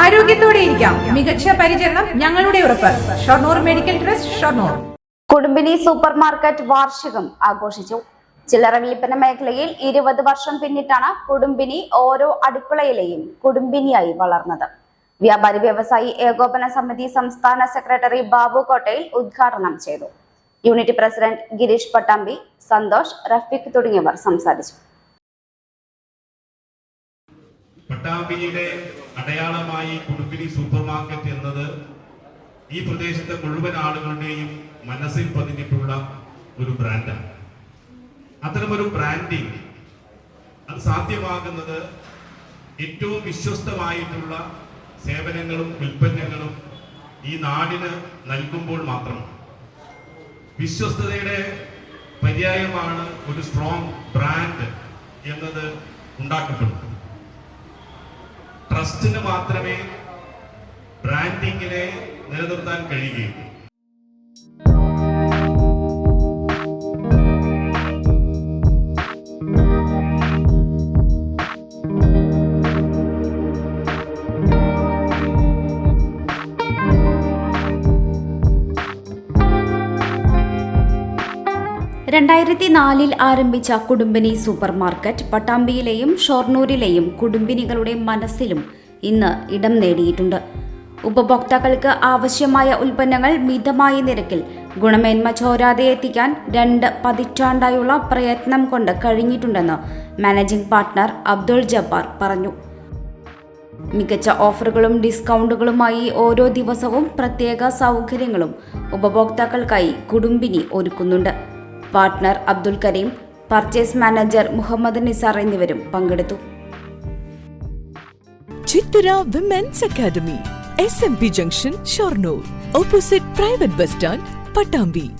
ആരോഗ്യത്തോടെ ഇരിക്കാം. മികച്ച പരിചരണം ഞങ്ങളുടെ ഉറപ്പ്. Shoranur medical trust Shoranur. Kudumbini super market വാർഷികം ആഘോഷിച്ചു. ചില്ലറ വിൽപ്പന മേഖലയിൽ ഇരുപത് വർഷം പിന്നിട്ടാണ് കുടുംബിനി ഓരോ അടുക്കളയിലെയും കുടുംബിനിയായി വളർന്നത്. വ്യാപാരി വ്യവസായി ഏകോപന സമിതി സംസ്ഥാന സെക്രട്ടറി ബാബു കോട്ടയിൽ ഉദ്ഘാടനം ചെയ്തു. യൂണിറ്റ് പ്രസിഡന്റ് ഗിരീഷ് പട്ടാമ്പി സന്തോഷ് റഫീഖ് തുടങ്ങിയവർ സംസാരിച്ചു. പട്ടാമ്പിയിലെ അടയാളമായി കുടുംബിനി സൂപ്പർ മാർക്കറ്റ് എന്നത് ഈ പ്രദേശത്തെ മുഴുവൻ ആളുകളുടെയും മനസ്സിൽ പതിഞ്ഞിട്ടുള്ള ഒരു ബ്രാൻഡാണ്. അത്തരമൊരു ബ്രാൻഡിങ് അത് സാധ്യമാകുന്നത് ഏറ്റവും വിശ്വസ്തമായിട്ടുള്ള സേവനങ്ങളും ഉൽപ്പന്നങ്ങളും ഈ നാടിന് നൽകുമ്പോൾ മാത്രമാണ്. വിശ്വസ്തതയുടെ പര്യായമാണ് ഒരു സ്ട്രോങ് ബ്രാൻഡ് എന്നത് ഉണ്ടാക്കപ്പെടുന്നത്. ട്രസ്റ്റിന് മാത്രമേ ബ്രാൻഡിങ്ങിനെ നിലനിർത്താൻ കഴിയുകയുള്ളൂ രണ്ടായിരത്തി നാലിൽ ആരംഭിച്ച കുടുംബിനി സൂപ്പർ മാർക്കറ്റ് പട്ടാമ്പിയിലെയും ഷൊർണൂരിലെയും കുടുംബിനികളുടെ മനസ്സിലും ഇന്ന് ഇടം നേടിയിട്ടുണ്ട്. ഉപഭോക്താക്കൾക്ക് ആവശ്യമായ ഉൽപ്പന്നങ്ങൾ മിതമായ നിരക്കിൽ ഗുണമേന്മ ചോരാതെ എത്തിക്കാൻ രണ്ട് പതിറ്റാണ്ടായുള്ള പ്രയത്നം കൊണ്ട് കഴിഞ്ഞിട്ടുണ്ടെന്ന് മാനേജിംഗ് പാർട്ട്ണർ അബ്ദുൾ ജബ്ബാർ പറഞ്ഞു. മികച്ച ഓഫറുകളും ഡിസ്കൗണ്ടുകളുമായി ഓരോ ദിവസവും പ്രത്യേക സൗകര്യങ്ങളും ഉപഭോക്താക്കൾക്കായി കുടുംബിനി ഒരുക്കുന്നുണ്ട്. Partner Abdul Kareem purchase manager Muhammad Nisar എന്നിവരും പങ്കെടുത്തു. Chitra Women's Academy, SMP Junction, Shornur, opposite Private Bus Stand, Patambi.